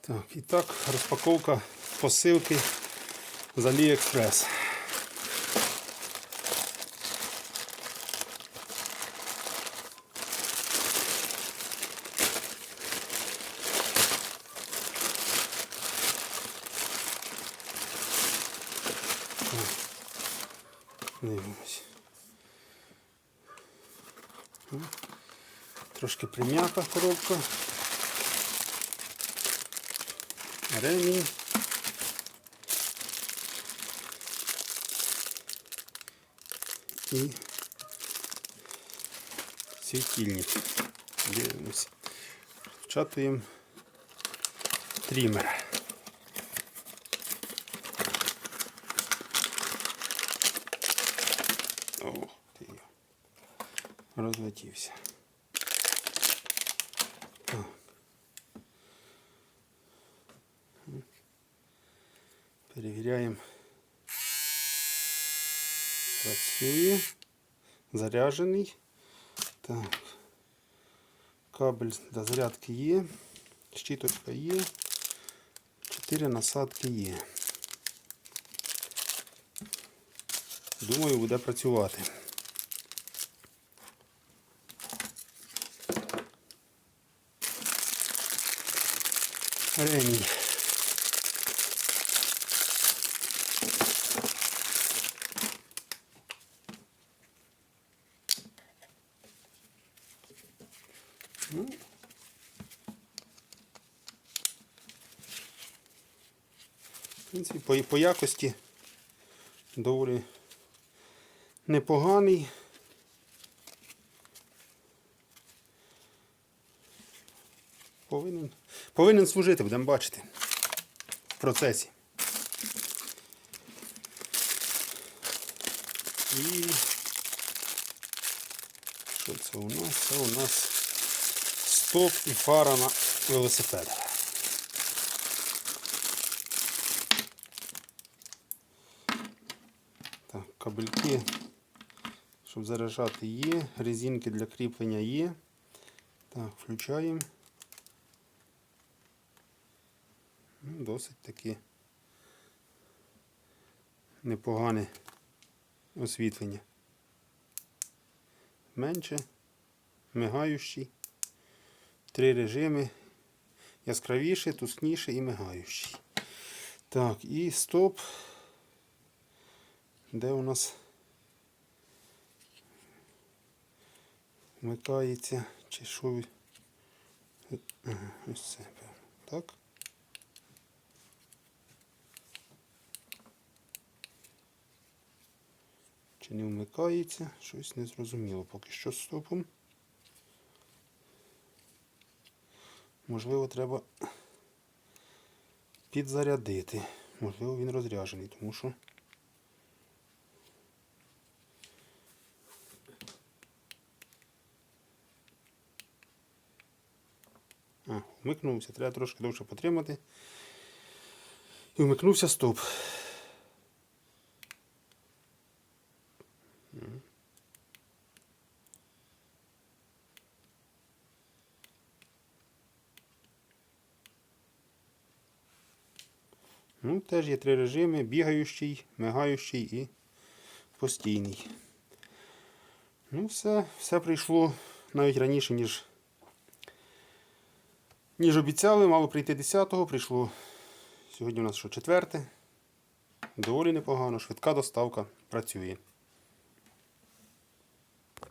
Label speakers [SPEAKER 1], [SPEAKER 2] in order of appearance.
[SPEAKER 1] Так, і так, розпаковка посилки з AliExpress. Дивимось. Трошки прим'ята коробка. Ремінь. І світильник. Дивимось. Вчатуємо трімер. Ох ти. Розлетівся. Перевіряємо. Працює. Заряджений. Так. Кабель до зарядки є. Щіточка є. Чотири насадки є. Думаю, буде працювати. Ремінь. Ну, в принципі, по, по якості доволі непоганий. Повинен, повинен служити, будемо бачити в процесі. І що це у нас? Це у нас стоп і фара на велосипед. Так, кабельки, щоб заряджати є, резинки для кріплення є. Так, включаємо. Ну, Досить таки непогане освітлення. Менше, мигаючий. Три режими. Яскравіший, тускніший і мигаючий. Так, і стоп. Де у нас вмикається, чи що Ага, ось це. Так. Чи не вмикається? Щось не зрозуміло поки що з стопом. Можливо, треба підзарядити. Можливо, він розряджений, тому що А, вмикнувся, треба трошки довше потримати. І вмикнувся стоп. Ну, теж є три режими: бігаючий, мигаючий і постійний. Ну, все, все прийшло навіть раніше, ніж, ніж обіцяли. Мало прийти 10-го, прийшло сьогодні у нас що четверте. Доволі непогано, швидка доставка працює.